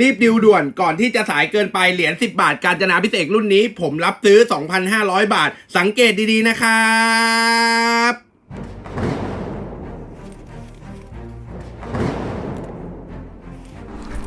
รีบดิวด่วนก่อนที่จะสายเกินไปเหรียญ10 บาท การจนาพิเศษรุ่นนี้ ผมรับซื้อ 2,500 บาท สังเกตดีๆนะครับ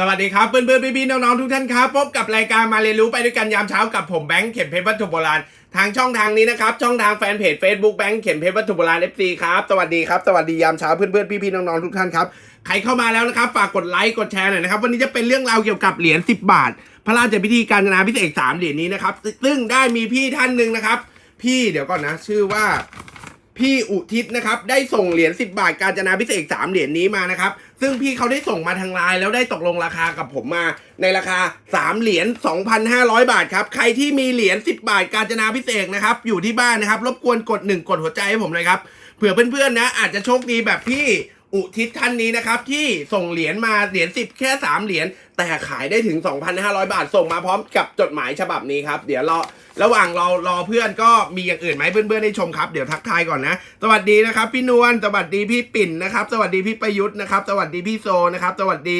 สวัสดีครับเพื่อนๆพี่ๆน้องๆทุกท่านครับพบกับรายการมาเรียนรู้ไปด้วยกันยามเช้ากับผมแบงค์เข็มเพชรวัตถุโบราณทางช่องทางนี้นะครับช่องทางแฟนเพจ Facebook แบงค์เข็มเพชรวัตถุโบราณ FC ครับสวัสดีครับสวัสดียามเช้าเพื่อนๆพี่ๆน้องๆทุกท่านครับใครเข้ามาแล้วนะครับฝากกดไลค์กดแชร์หน่อยนะครับวันนี้จะเป็นเรื่องราวเกี่ยวกับเหรียญ10 บาท พระราชพิธีการจนาพิเศษสามเหรียญนี้นะครับซึ่งได้มีพี่ท่านหนึ่งนะครับ พี่เดี๋ยวก่อนนะ ชื่อว่าพี่อุทิศนะครับได้ส่งเหรียญ10 บาทการจนาพิเศษสามเหรียญนี้มานะครับ ซึ่งพี่เขาได้ส่งมาทางไลน์แล้วได้ตกลงราคากับผมมา ในราคา 3 เหรียญ 2,500 บาทครับ ใครที่มีเหรียญ 10 บาทกาญจนาพิเศษนะครับ อยู่ที่บ้านนะครับ รบกวนกด 1 กดหัวใจให้ผมเลยครับ เผื่อเพื่อนๆนะ อาจจะโชคดีแบบพี่ อุทิศท่านนี้นะครับ ที่ส่งเหรียญมาเหรียญ10แค่3เหรียญแต่ขายได้ถึง 2,500 บาทส่งมาพร้อมกับจดหมายฉบับนี้ครับ เดี๋ยวรอระหว่างรอรอเพื่อนก็มีอย่างอื่นไหมเพื่อนๆได้ชมครับเดี๋ยวทักทายก่อนนะ สวัสดีนะครับ พี่นวลสวัสดีพี่ปิ่นนะครับ สวัสดีพี่ประยุทธ์นะครับ สวัสดีพี่โซนะครับ สวัสดี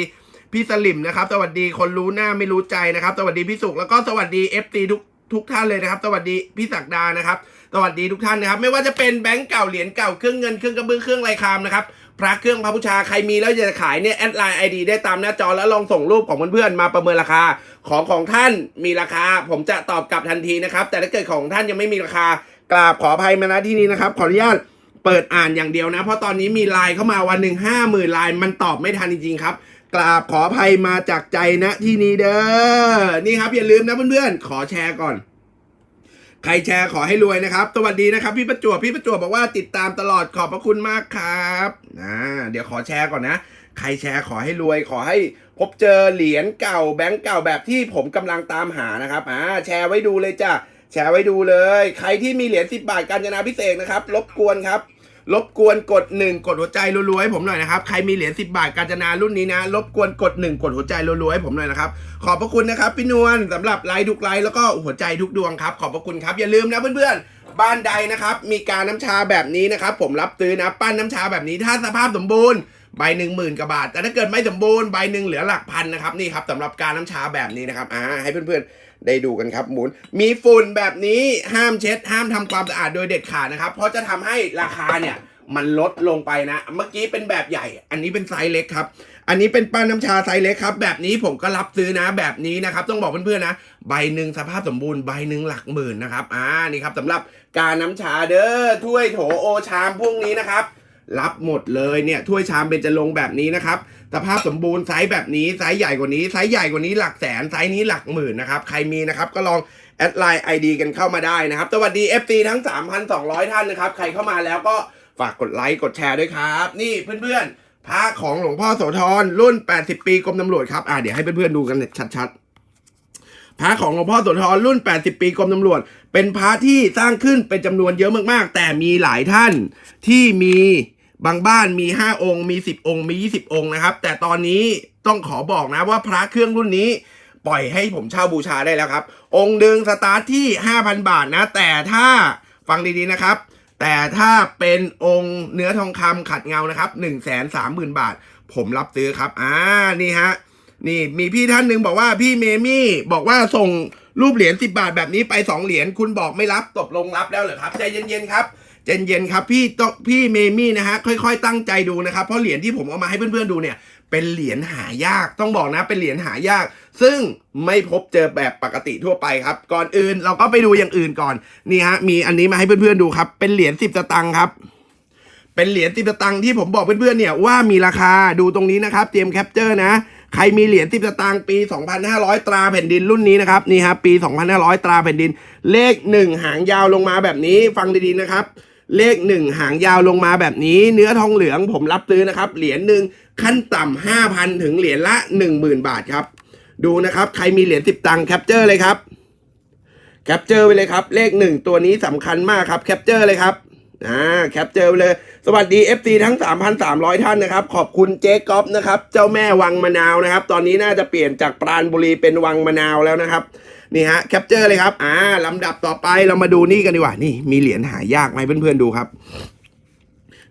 พี่สลิมนะครับ สวัสดีคนรู้หน้าไม่รู้ใจนะครับ สวัสดีพี่สุขแล้วก็สวัสดี FT ทุกทุกท่านเลยนะครับ สวัสดีพี่ศักดานะครับ สวัสดีทุกท่านนะครับ ไม่ว่าจะเป็นแบงก์เก่าเหรียญเก่าเครื่องเงินเครื่องกระเบื้องเครื่องลายคามนะครับ พระเครื่องพระบูชาใครมีแล้วอยากจะขายเนี่ยแอดไลน์ไอดีได้ตามหน้าจอแล้วลองส่งรูปของเพื่อนๆมาประเมินราคาของของท่านมีราคา ผมจะตอบกลับทันทีนะครับ แต่ถ้าเกิดของท่านยังไม่มีราคากราบขออภัยมาณที่นี้นะครับ ขออนุญาตเปิดอ่านอย่างเดียวนะ เพราะตอนนี้มีไลน์เข้ามาวันหนึ่งห้าหมื่นไลน์มันตอบไม่ทันจริงๆครับกราบขออภัยมาจากใจนะที่นี้เด้อนี่ครับอย่าลืมนะเพื่อนๆขอแชร์ก่อน ครแชร์ขอให้รวยนะครับ สวัสดีนะครับ พี่ประจวบพี่ประจวบบอกว่าติดตามตลอดขอบพระคุณมากครับนะเดี๋ยวขอแชร์ก่อนนะ ใครแชร์ขอให้รวยขอให้พบเจอเหรียญเก่าแบงก์เก่าแบบที่ผมกำลังตามหานะครับอ่าแชร์ไว้ดูเลยจ้ะแชร์ไว้ดูเลย ใครที่มีเหรียญ10 บาทการจนาพิเศษนะครับรบกวนครับ รบกวนกด 1 กดหัวใจรัวๆให้ผมหน่อยนะครับ ใครมีเหรียญ10 บาทการจนารุ่นนี้นะ รบกวนกด 1 กดหัวใจรัวๆให้ผมหน่อยนะครับ ขอบพระคุณนะครับพี่นวลสำหรับไลค์ทุกไลค์แล้วก็หัวใจทุกดวงครับ ขอบพระคุณครับ อย่าลืมนะเพื่อนๆ บ้านใดนะครับ มีการน้ำชาแบบนี้นะครับ ผมรับซื้อนะ ปั้นน้ำชาแบบนี้ถ้าสภาพสมบูรณ์ใบหนึ่งหมื่นกว่าบาท แต่ถ้าเกิดไม่สมบูรณ์ใบหนึ่งเหลือหลักพันนะครับนี่ครับสำหรับการน้ำชาแบบนี้นะครับอ่าให้เพื่อนๆ ได้ดูกันครับหมุน มีฝุ่นแบบนี้ห้ามเช็ด ห้ามทำความสะอาดโดยเด็ดขาดนะครับ เพราะจะทำให้ราคาเนี่ยมันลดลงไปนะ เมื่อกี้เป็นแบบใหญ่ อันนี้เป็นไซส์เล็กครับ อันนี้เป็นป้านน้ำชาไซส์เล็กครับ แบบนี้ผมก็รับซื้อนะ แบบนี้นะครับ ต้องบอกเพื่อนๆนะ ใบหนึ่งสภาพสมบูรณ์ ใบหนึ่งหลักหมื่นนะครับ อ่า นี่ครับสำหรับการน้ำชาเด้อ ถ้วยโถโอชามพวกนี้นะครับ รับหมดเลยเนี่ย ถ้วยชามเบญจรงแบบนี้นะครับ สภาพสมบูรณ์ไซส์แบบนี้ไซส์ใหญ่กว่านี้ไซส์ใหญ่กว่านี้หลักแสนไซส์นี้หลักหมื่นนะครับใครมีนะครับก็ลองแอดไลน์ ID กันเข้ามาได้นะครับ สวัสดี FT ทั้ง 3,200 ท่านนะครับ ใครเข้ามาแล้วก็ฝากกดไลค์กดแชร์ด้วยครับ นี่เพื่อนๆพระของหลวงพ่อโสธรรุ่น 80 ปีกรมตำรวจครับอ่าเดี๋ยวให้เพื่อนๆดูกันชัดๆพระของหลวงพ่อโสธรรุ่น 80 ปีกรมตำรวจ เป็นพระที่สร้างขึ้นเป็นจำนวนเยอะมากๆ แต่มีหลายท่านที่มี บางบ้านมี 5 องค์ มี 10 องค์ มี 20 องค์นะครับ แต่ตอนนี้ต้องขอบอกนะว่าพระเครื่องรุ่นนี้ปล่อยให้ผมเช่าบูชาได้แล้วครับ องค์หนึ่งสตาร์ทที่ 5,000 บาทนะ แต่ถ้าฟังดีๆนะครับ แต่ถ้าเป็นองค์เนื้อทองคำขัดเงานะครับ 1 3 0 0 0 0 บาท ผมรับซื้อครับ อ่า นี่ฮะ นี่มีพี่ท่านหนึ่งบอกว่าพี่เมมี่บอกว่าส่งรูปเหรียญ10 บาทแบบนี้ไป 2 เหรียญคุณบอกไม่รับตกลงรับแล้วเหรอครับใจเย็นๆครับ เย็นๆครับพี่ต้องพี่เมมี่นะฮะค่อยๆตั้งใจดูนะครับ เพราะเหรียญที่ผมเอามาให้เพื่อนๆดูเนี่ยเป็นเหรียญหายากต้องบอกนะเป็นเหรียญหายาก ซึ่งไม่พบเจอแบบปกติทั่วไปครับ ก่อนอื่นเราก็ไปดูอย่างอื่นก่อนนี่ฮะมีอันนี้มาให้เพื่อนๆดูครับเป็นเหรียญ10สตังค์ครับเป็นเหรียญสิบสตังค์ที่ผมบอกเพื่อนๆเนี่ยว่ามีราคาดูตรงนี้นะครับ เตรียมแคปเจอร์นะใครมีเหรียญสิบสตางค์ปี 2,500 ตราแผ่นดินรุ่นนี้นะครับนี่ครับปี 2,500 ตราแผ่นดิน เลข 1 หางยาวลงมาแบบนี้ฟังดีๆนะครับ เลข1หางยาวลงมาแบบนี้ เนื้อทองเหลืองผมรับซื้อนะครับ เหรียญหนึ่งขั้นต่ำ5,000ถึงเหรียญละ10,000บาทครับ ดูนะครับ ใครมีเหรียญสิบตังค์แคปเจอร์เลยครับแคปเจอร์ไว้เลยครับ เลขหนึ่งตัวนี้สำคัญมากครับแคปเจอร์เลยครับอ่าแคปเจอร์ไปเลย สวัสดี FC ทั้ง 3,300 ท่านนะครับ ขอบคุณเจ๊ก๊อฟนะครับ เจ้าแม่วังมะนาวนะครับ ตอนนี้น่าจะเปลี่ยนจากปราณบุรีเป็นวังมะนาวแล้วนะครับ นี่ฮะแคปเจอร์เลยครับอ่าลำดับต่อไปเรามาดูนี่กันดีกว่านี่มีเหรียญหายากไหมเพื่อนๆดูครับ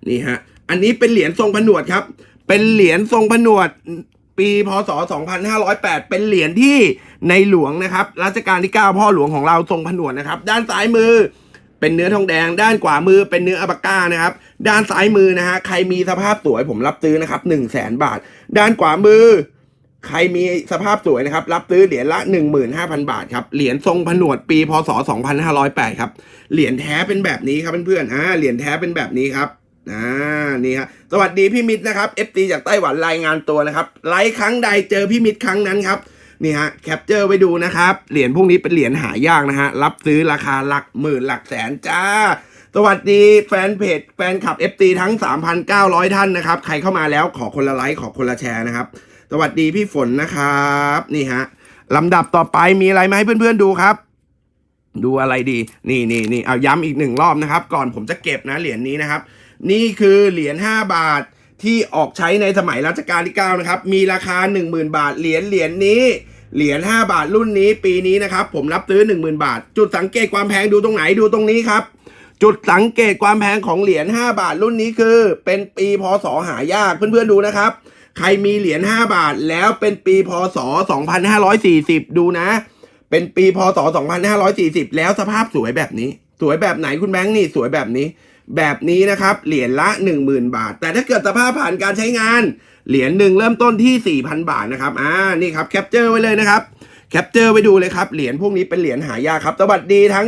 นี่ฮะอันนี้เป็นเหรียญทรงผนวดครับ เป็นเหรียญทรงผนวดปีพศ 2508 เป็นเหรียญที่ในหลวงนะครับรัชกาลที่ 9 พ่อหลวงของเราทรงผนวดนะครับ ด้านซ้ายมือเป็นเนื้อทองแดง ด้านขวามือเป็นเนื้ออัปก้านะครับ ด้านซ้ายมือนะฮะใครมีสภาพสวยผมรับซื้อนะครับ1 0 0 0 0แสนบาท ด้านขวามือ ใครมีสภาพสวยนะครับ รับซื้อเหรียญละ 15,000 บาทครับ เหรียญทรงผนวดปีพศ 2508 ครับ เหรียญแท้เป็นแบบนี้ครับเพื่อนๆอ่าเหรียญแท้เป็นแบบนี้ครับอ่านี่ครับสวัสดีพี่มิตรนะครับ FT จากไต้หวันรายงานตัวนะครับไลฟ์ครั้งใดเจอพี่มิตรครั้งนั้นครับนี่ฮะแคปเจอร์ไว้ดูนะครับ เหรียญพวกนี้เป็นเหรียญหายากนะฮะรับซื้อราคาหลักหมื่นหลักแสนจ้า สวัสดีแฟนเพจแฟนคลับ FT ทั้ง 3,900 ท่านนะครับ ใครเข้ามาแล้วขอคนละไลค์ขอคนละแชร์นะครับ สวัสดีพี่ฝนนะครับ นี่ฮะลำดับต่อไปมีอะไรมาให้เพื่อนๆดูครับ ดูอะไรดี นี่นี่นี่เอาย้ำอีกหนึ่งรอบนะครับ ก่อนผมจะเก็บนะเหรียญนี้นะครับ นี่คือเหรียญ5บาทที่ออกใช้ในสมัยรัชกาลที่9นะครับ มีราคา 10,000 บาท เหรียญเหรียญนี้ เหรียญ5บาทรุ่นนี้ปีนี้นะครับ ผมรับซื้อ 10,000 บาท จุดสังเกตความแพงดูตรงไหนดูตรงนี้ครับ จุดสังเกตความแพงของเหรียญ5บาทรุ่นนี้คือ เป็นปีพศหายากเพื่อนๆดูนะครับ ใครมีเหรียญ5บาทแล้วเป็นปีพศ 2540 ดูนะ เป็นปีพศ 2540 แล้วสภาพสวยแบบนี้ สวยแบบไหนคุณแบงค์นี่สวยแบบนี้ แบบนี้นะครับเหรียญละ 10,000 บาท แต่ถ้าเกิดสภาพผ่านการใช้งาน เหรียญหนึ่งเริ่มต้นที่ 4,000 บาทนะครับอ่านี่ครับแคปเจอร์ไว้เลยนะครับแคปเจอร์ไว้ดูเลยครับ เหรียญพวกนี้เป็นเหรียญหายากครับ สวัสดีทั้ง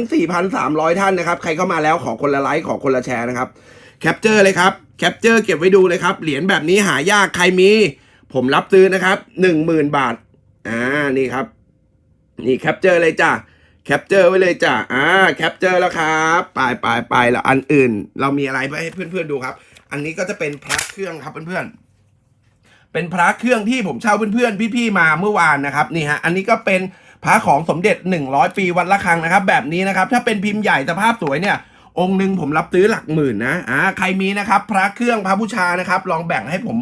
4,300 ท่านนะครับ ใครเข้ามาแล้วขอคนละไลค์ขอคนละแชร์นะครับ แคปเจอร์เลยครับ แคปเจอร์เก็บไว้ดูเลยครับ เหรียญแบบนี้หายากใครมี ผมรับซื้อนะครับ10,000บาท อ่า นี่ครับ นี่แคปเจอร์เลยจ้ะ แคปเจอร์ไว้เลยจ้ะ อ่า แคปเจอร์แล้วครับไปไปไปแล้วอันอื่น เรามีอะไรไปให้เพื่อนๆดูครับ อันนี้ก็จะเป็นพระเครื่องครับเพื่อนๆเป็นพระเครื่องที่ผมเช่าเพื่อนๆพี่ๆมาเมื่อวานนะครับนี่ฮะอันนี้ก็เป็นพระของสมเด็จ 100 ปีวัดละคังนะครับ แบบนี้นะครับ ถ้าเป็นพิมพ์ใหญ่สภาพสวยเนี่ย องค์หนึ่งผมรับซื้อหลักหมื่นนะอ่าใครมีนะครับ พระเครื่องพระบูชานะครับ ลองแบ่งให้ผม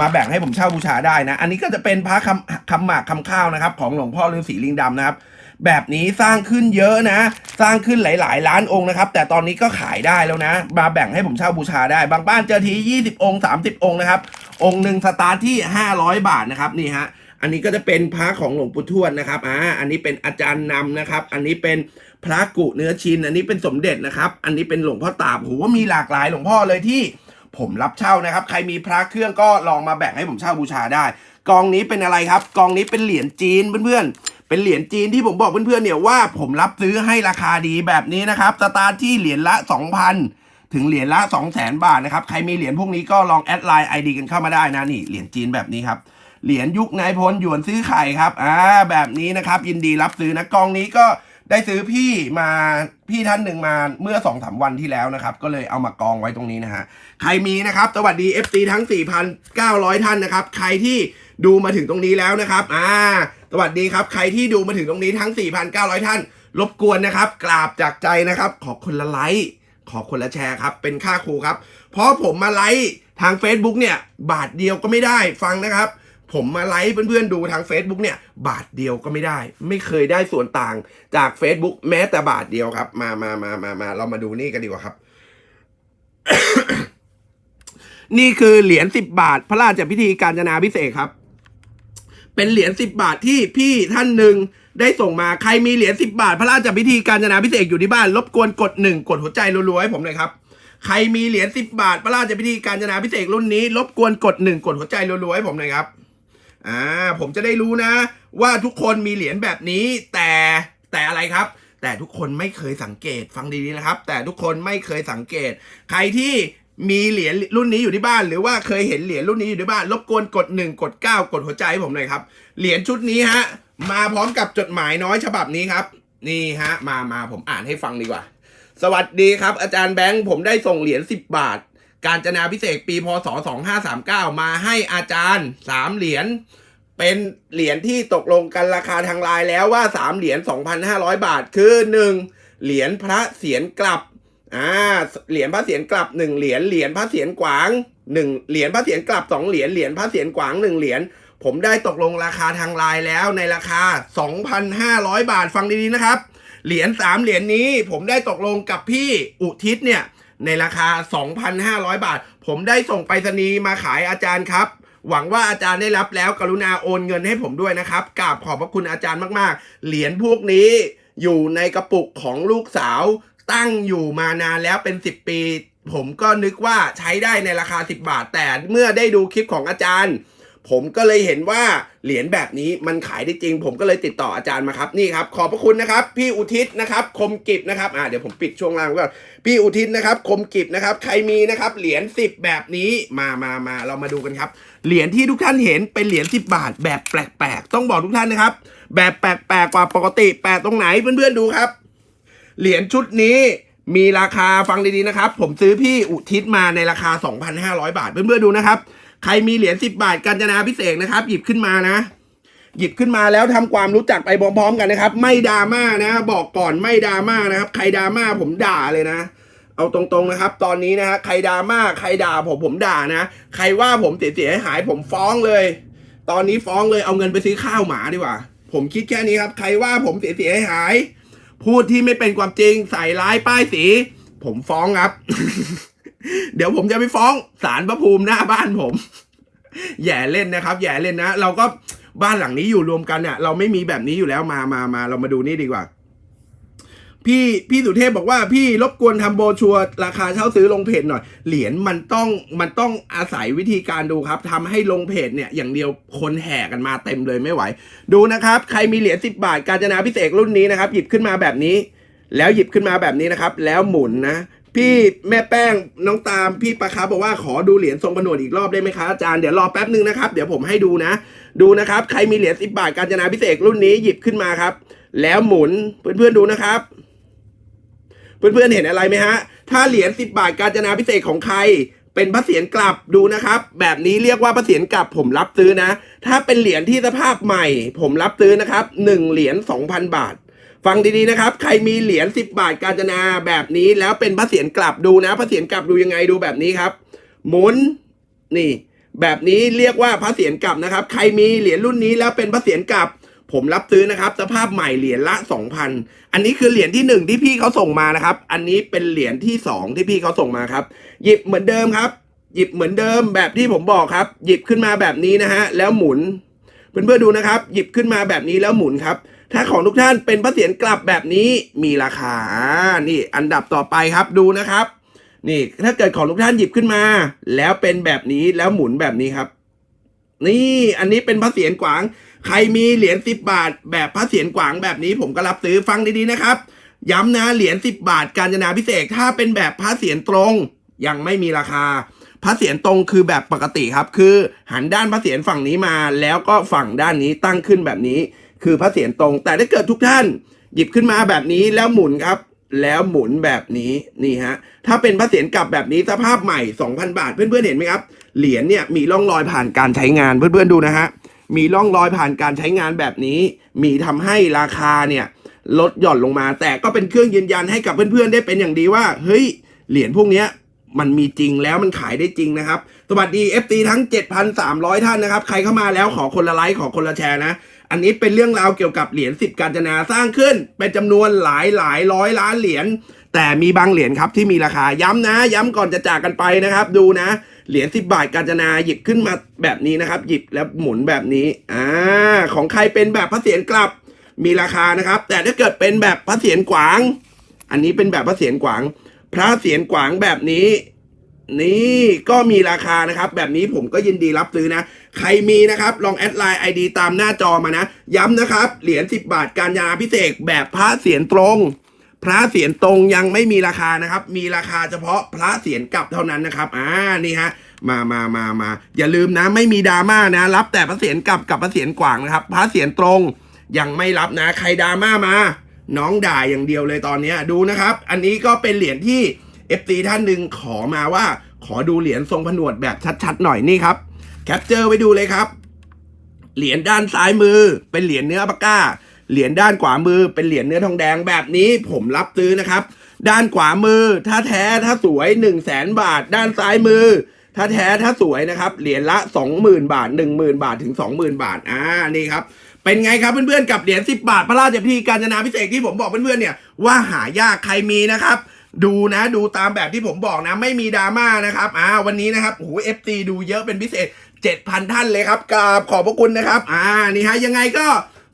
มาแบ่งให้ผมเช่าบูชาได้นะ อันนี้ก็จะเป็นพระคำคำหมากคำข้าวนะครับ ของหลวงพ่อฤาษีลิงดำนะครับ แบบนี้สร้างขึ้นเยอะนะ สร้างขึ้นหลาย ๆ ล้านองค์นะครับ แต่ตอนนี้ก็ขายได้แล้วนะ มาแบ่งให้ผมเช่าบูชาได้ บางบ้านเจอที 20 องค์ 30 องค์นะครับ องค์หนึ่งสตาร์ทที่ 500 บาทนะครับนี่ฮะ อันนี้ก็จะเป็นพระของหลวงปู่ทวดนะครับ อ่า อันนี้เป็นอาจารย์นำนะครับ อันนี้เป็น พระกุเนื้อชินอันนี้เป็นสมเด็จนะครับ อันนี้เป็นหลวงพ่อตาบโหมีหลากหลายหลวงพ่อเลยที่ผมรับเช่านะครับ ใครมีพระเครื่องก็ลองมาแบ่งให้ผมเช่าบูชาได้ กองนี้เป็นอะไรครับ กองนี้เป็นเหรียญจีนเพื่อนๆ เป็นเหรียญจีนที่ผมบอกเพื่อนๆเนี่ยว่าผมรับซื้อให้ราคาดีแบบนี้นะครับ สตาร์ทที่เหรียญละ 2,000 ถึงเหรียญละ 200,000 บาทนะครับ ใครมีเหรียญพวกนี้ก็ลองแอดไลน์ไอดีกันเข้ามาได้นะนี่เหรียญจีนแบบนี้ครับ เหรียญยุคนายพลหยวนซื้อไข่ครับ อ่าแบบนี้นะครับยินดีรับซื้อนะกองนี้ก็ ได้ซื้อพี่มาพี่ท่านหนึ่งมาเมื่อ2อสวันที่แล้วนะครับ ก็เลยเอามากองไว้ตรงนี้นะฮะใครมีนะครับ สวัสดี FC ทั้ง 4,900 ท่านนะครับ ใครที่ดูมาถึงตรงนี้แล้วนะครับอ่าสวัสดีครับ ใครที่ดูมาถึงตรงนี้ทั้ง 4,900 ท่าน รบกวนนะครับ กราบจากใจนะครับ ขอคนละไลค์ขอคนละแชร์ครับ เป็นค่าครูครับ เพราะผมมาไลค์ทาง Facebook เนี่ย บาทเดียวก็ไม่ได้ฟังนะครับ ผมมาไลฟ์เพื่อนๆดูทาง Facebook เนี่ย บาทเดียวก็ไม่ได้ ไม่เคยได้ส่วนต่างจาก Facebook แม้แต่บาทเดียวครับ มามามามามาเรามาดูนี่กันดีกว่าครับ นี่คือเหรียญสิบบาท พระราชพิธีการจนาพิเศษครับ เป็นเหรียญสิบบาทที่พี่ท่านหนึ่งได้ส่งมาใครมีเหรียญสิบบาท พระราชพิธีการจนาพิเศษอยู่ที่บ้านรบกวนกดหนึ่งกดหัวใจรัวๆให้ผมหน่อยครับใครมีเหรียญสิบบาท พระราชพิธีการจนาพิเศษรุ่นนี้ รบกวนกดหนึ่งกดหัวใจรัวๆให้ผมหน่อยครับ อ่าผมจะได้รู้นะ ว่าทุกคนมีเหรียญแบบนี้ แต่แต่อะไรครับ แต่ทุกคนไม่เคยสังเกตฟังดีๆนะครับ แต่ทุกคนไม่เคยสังเกต ใครที่มีเหรียญรุ่นนี้อยู่ที่บ้าน หรือว่าเคยเห็นเหรียญรุ่นนี้อยู่ที่บ้าน รบกวนกดหนึ่งกดเก้ากดหัวใจให้ผมหน่อยครับ เหรียญชุดนี้ฮะ มาพร้อมกับจดหมายน้อยฉบับนี้ครับ นี่ฮะ มามาผมอ่านให้ฟังดีกว่า สวัสดีครับ อาจารย์แบงค์ผมได้ส่งเหรียญ10 บาท การจนาพิเศษปีพศ 2539 มาให้อาจารย์3เหรียญเป็นเหรียญที่ตกลงกันราคาทางไลน์แล้วว่า3เหรียญ 2,500 บาท คือ1เหรียญพระเสียรกลับอ่าเหรียญพระเสียรกลับ1เหรียญเหรียญพระเสียรกวาง1เหรียญพระเสียรกลับ2เหรียญเหรียญพระเสียรกวาง1เหรียญผมได้ตกลงราคาทางไลน์แล้วในราคา 2,500 บาทฟังดีๆนะครับ เหรียญ3เหรียญนี้ผมได้ตกลงกับพี่อุทิศเนี่ย ในราคา 2,500 บาท ผมได้ส่งไปรษณีย์มาขายอาจารย์ครับ หวังว่าอาจารย์ได้รับแล้วกรุณาโอนเงินให้ผมด้วยนะครับกราบขอบพระคุณอาจารย์มาก ๆ เหรียญพวกนี้อยู่ในกระปุกของลูกสาว ตั้งอยู่มานานแล้วเป็น 10 ปี ผมก็นึกว่าใช้ได้ในราคา 10 บาท แต่เมื่อได้ดูคลิปของอาจารย์ ผมก็เลยเห็นว่าเหรียญแบบนี้มันขายได้จริง ผมก็เลยติดต่ออาจารย์มาครับนี่ครับ ขอบพระคุณนะครับ พี่อุทิศนะครับ คมกิจนะครับอ่าเดี๋ยวผมปิดช่วงล่างก่อนพี่อุทิศนะครับ คมกิจนะครับ ใครมีนะครับ เหรียญ10แบบนี้มามามาเรามาดูกันครับ เหรียญที่ทุกท่านเห็นเป็นเหรียญ10บาท แบบแปลกๆ ต้องบอกทุกท่านนะครับ แบบแปลกๆกว่าปกติแปลกตรงไหนเพื่อนๆดูครับ เหรียญชุดนี้มีราคาฟังดีๆนะครับ ผมซื้อพี่อุทิศมาในราคา 2,500 บาทเพื่อนๆดูนะครับ ใครมีเหรียญ10บบาทกาญจนาพิเศษนะครับ หยิบขึ้นมานะ หยิบขึ้นมาแล้วทำความรู้จักไปพร้อมๆกันนะครับ ไม่ดราม่านะ บอกก่อนไม่ดราม่านะครับ ใครดราม่าผมด่าเลยนะเอาตรงๆนะครับ ตอนนี้นะฮะใครดราม่าใครด่าผมผมด่านะ ใครว่าผมเสียหายผมฟ้องเลย ตอนนี้ฟ้องเลยเอาเงินไปซื้อข้าวหมาดีกว่า ผมคิดแค่นี้ครับ ใครว่าผมเสียหาย พูดที่ไม่เป็นความจริงใส่ร้ายป้ายสี ผมฟ้องครับ เดี๋ยวผมจะไปฟ้องศาลพระภูมิหน้าบ้านผม แย่เล่นนะครับ แย่เล่นนะ เราก็บ้านหลังนี้อยู่รวมกันเนี่ยเราไม่มีแบบนี้อยู่แล้วมามามาเรามาดูนี่ดีกว่า พี่พี่สุเทพบอกว่าพี่รบกวนทำโบชัวราคาเช่าซื้อลงเพจหน่อย เหรียญมันต้องมันต้องอาศัยวิธีการดูครับทำให้ลงเพจเนี่ยอย่างเดียวคนแห่กันมาเต็มเลยไม่ไหว ดูนะครับ ใครมีเหรียญสิบาท การจนาพิเศษรุ่นนี้นะครับ หยิบขึ้นมาแบบนี้ แล้วหยิบขึ้นมาแบบนี้นะครับ แล้วหมุนนะ พี่แม่แป้งน้องตามพี่ปะครับบอกว่าขอดูเหรียญทรงผนวดอีกรอบได้ไหมคะอาจารย์เดี๋ยวรอแป๊บนึงนะครับเดี๋ยวผมให้ดูนะ ดูนะครับ ใครมีเหรียญสิบบาทการจนาพิเศษรุ่นนี้หยิบขึ้นมาครับ แล้วหมุนเพื่อนๆดูนะครับ เพื่อนๆเห็นอะไรไหมฮะ ถ้าเหรียญสิบบาทการจนาพิเศษของใคร เป็นพระเศียรกลับดูนะครับ แบบนี้เรียกว่าพระเศียรกลับผมรับซื้อนะ ถ้าเป็นเหรียญที่สภาพใหม่ ผมรับซื้อนะครับหนึ่งเหรียญสองพันบาท ฟังดีๆนะครับ ใครมีเหรียญสิบบาทการจนาแบบนี้แล้วเป็นพระเศียรกลับดูนะพระเศียรกลับดูยังไงดูแบบนี้ครับ หมุนนี่ แบบนี้เรียกว่าพระเศียรกลับนะครับ ใครมีเหรียญรุ่นนี้แล้วเป็นพระเศียรกลับ ผมรับซื้อนะครับ สภาพใหม่เหรียญละ 2,000 อันนี้คือเหรียญที่หนึ่งที่พี่เขาส่งมานะครับ อันนี้เป็นเหรียญที่สองที่พี่เขาส่งมาครับ หยิบเหมือนเดิมครับ หยิบเหมือนเดิมแบบที่ผมบอกครับ หยิบขึ้นมาแบบนี้นะฮะแล้วหมุน เพื่อนๆดูนะครับ หยิบขึ้นมาแบบนี้แล้วหมุนครับ ถ้าของทุกท่านเป็นพระเศียรกลับแบบนี้มีราคา นี่อันดับต่อไปครับดูนะครับ นี่ถ้าเกิดของทุกท่านหยิบขึ้นมา แล้วเป็นแบบนี้แล้วหมุนแบบนี้ครับ นี่อันนี้เป็นพระเศียรกวาง ใครมีเหรียญสิบบาท แบบพระเศียรกวางแบบนี้ผมก็รับซื้อฟังดีๆนะครับ ย้ำนะเหรียญสิบบาท การจนาพิเศษถ้าเป็นแบบพระเศียรตรง ยังไม่มีราคา พระเศียรตรงคือแบบปกติครับ คือหันด้านพระเศียรฝั่งนี้มา แล้วก็ฝั่งด้านนี้ตั้งขึ้นแบบนี้ คือพระเศียรตรง แต่ถ้าเกิดทุกท่าน หยิบขึ้นมาแบบนี้แล้วหมุนครับ แล้วหมุนแบบนี้นี่ฮะถ้าเป็นพระเศียรกลับแบบนี้สภาพใหม่ 2,000 บาทเพื่อนๆเห็นไหมครับเหรียญเนี่ยมีร่องรอยผ่านการใช้งานเพื่อนๆดูนะฮะมีร่องรอยผ่านการใช้งานแบบนี้ มีทำให้ราคาเนี่ยลดหย่อนลงมา แต่ก็เป็นเครื่องยืนยันให้กับเพื่อนๆได้เป็นอย่างดีว่า เฮ้ย เหรียญพวกเนี้ย มันมีจริงแล้วมันขายได้จริงนะครับ สวัสดี FT ทั้ง 7,300 ท่านนะครับ ใครเข้ามาแล้วขอคนละไลค์ขอคนละแชร์นะ อันนี้เป็นเรื่องราวเกี่ยวกับเหรียญสิบการจนาสร้างขึ้น เป็นจำนวนหลายหลายร้อยล้านเหรียญแต่มีบางเหรียญครับที่มีราคาย้ำนะ ย้ำก่อนจะจากกันไปนะครับ ดูนะเหรียญสิบบาทการจนาหยิบขึ้นมาแบบนี้นะครับ หยิบแล้วหมุนแบบนี้อ่าของใครเป็นแบบพระเศียรกลับมีราคานะครับ แต่ถ้าเกิดเป็นแบบพระเศียรกวาง อันนี้เป็นแบบพระเศียรกวาง พระเศียรกวางแบบนี้ นี่ก็มีราคานะครับ แบบนี้ผมก็ยินดีรับซื้อนะ ใครมีนะครับ ลองแอดไลน์ไอดีตามหน้าจอมานะ ย้ำนะครับ เหรียญ10 บาทการยาพิเศษแบบพระเศียรตรง พระเศียรตรงยังไม่มีราคานะครับ มีราคาเฉพาะพระเศียรกลับเท่านั้นนะครับอ่านี่ฮะมามามามาอย่าลืมนะ ไม่มีดราม่านะ รับแต่พระเศียรกลับกับพระเศียรกวางนะครับ พระเศียรตรงยังไม่รับนะ ใครดราม่ามา น้องด่าอย่างเดียวเลยตอนนี้ดูนะครับ อันนี้ก็เป็นเหรียญที่ FT ท่านหนึ่งขอมาว่า ขอดูเหรียญทรงผนวดแบบชัดๆหน่อยนี่ครับแคปเจอร์ไว้ดูเลยครับ เหรียญด้านซ้ายมือ เป็นเหรียญเนื้อปากกาเหรียญด้านขวามือ เป็นเหรียญเนื้อทองแดงแบบนี้ผมรับซื้อนะครับ ด้านขวามือ ถ้าแท้ถ้าสวย 1 0 0 0 0แสนบาท ด้านซ้ายมือ ถ้าแท้ถ้าสวยนะครับเหรียญละ 20,000 บาท 10,000 บาทถึง 20,000 บาทอ่านี่ครับ เป็นไงครับเพื่อนๆกับเหรียญ10 บาทพระราชพิธีการจนาพิเศษกที่ผมบอกเพื่อนๆเนี่ยว่าหายากใครมีนะครับ ดูนะดูตามแบบที่ผมบอกนะ ไม่มีดราม่านะครับอ่าวันนี้นะครับโอ้โหเอฟซีดูเยอะเป็นพิเศษ 7,000 ท่านเลยครับกราบขอบพระคุณนะครับ อ่านี่ฮะยังไงก็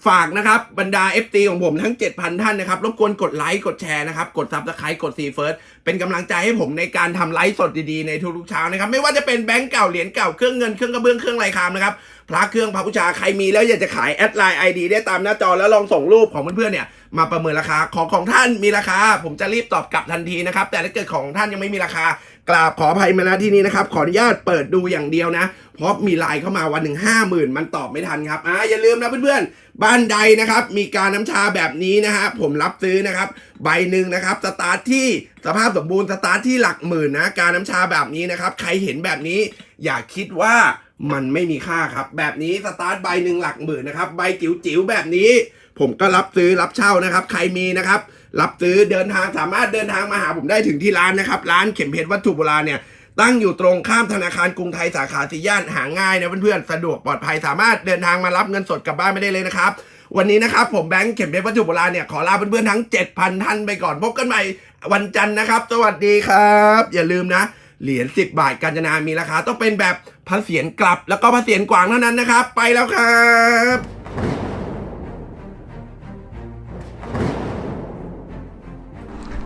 ฝากนะครับบรรดา FT ของผมทั้ง 7,000 ท่านนะครับรบกวนกดไลค์กดแชร์นะครับ กด Subscribe กดซีเฟิร์สเป็นกำลังใจให้ผมในการทำไลฟ์สดดีๆในทุกๆเช้านะครับ ไม่ว่าจะเป็นแบงก์เก่าเหรียญเก่าเครื่องเงินเครื่องกระเบื้องเครื่องไรคามนะครับพระเครื่องพระบูชาใครมีแล้วอยากจะขายแอดไลน์ไอดีได้ตามหน้าจอแล้วลองส่งรูปของเพื่อนๆเนี่ยมาประเมินราคาของของท่านมีราคา ผมจะรีบตอบกลับทันทีนะครับแต่ถ้าเกิดของท่านยังไม่มีราคา กราบขออภัยมาณที่นี้นะครับ ขออนุญาตเปิดดูอย่างเดียวนะ เพราะมีไลน์เข้ามาวันหนึ่งห้าหมื่นมันตอบไม่ทันครับอ่าอย่าลืมนะเพื่อนๆ บ้านใดนะครับ มีการน้ำชาแบบนี้นะฮะผมรับซื้อนะครับ ใบหนึ่งนะครับสตาร์ทที่สภาพสมบูรณ์สตาร์ทที่หลักหมื่นนะการน้ำชาแบบนี้นะครับ ใครเห็นแบบนี้ อย่าคิดว่ามันไม่มีค่าครับ แบบนี้สตาร์ทใบหนึ่งหลักหมื่นนะครับใบจิ๋วๆแบบนี้ ผมก็รับซื้อรับเช่านะครับ ใครมีนะครับ รับซื้อเดินทางสามารถเดินทางมาหาผมได้ถึงที่ร้านนะครับ ร้านเข็มเพชรวัตถุโบราณเนี่ยตั้งอยู่ตรงข้ามธนาคารกรุงไทยสาขาสีย่านหาง่ายนะเพื่อนๆสะดวกปลอดภัยสามารถเดินทางมารับเงินสดกลับบ้านไม่ได้เลยนะครับ วันนี้นะครับผมแบงค์เข็มเพชรวัตถุโบราณเนี่ยขอลาเพื่อนๆทั้ง 7,000 ท่านไปก่อนพบกันใหม่วันจันทร์นะครับ สวัสดีครับ อย่าลืมนะ เหรียญ10 บาทกาญจนามีราคาต้องเป็นแบบพระเศียรกลับแล้วก็พระเศียรกวางเท่านั้นนะครับ ไปแล้วครับ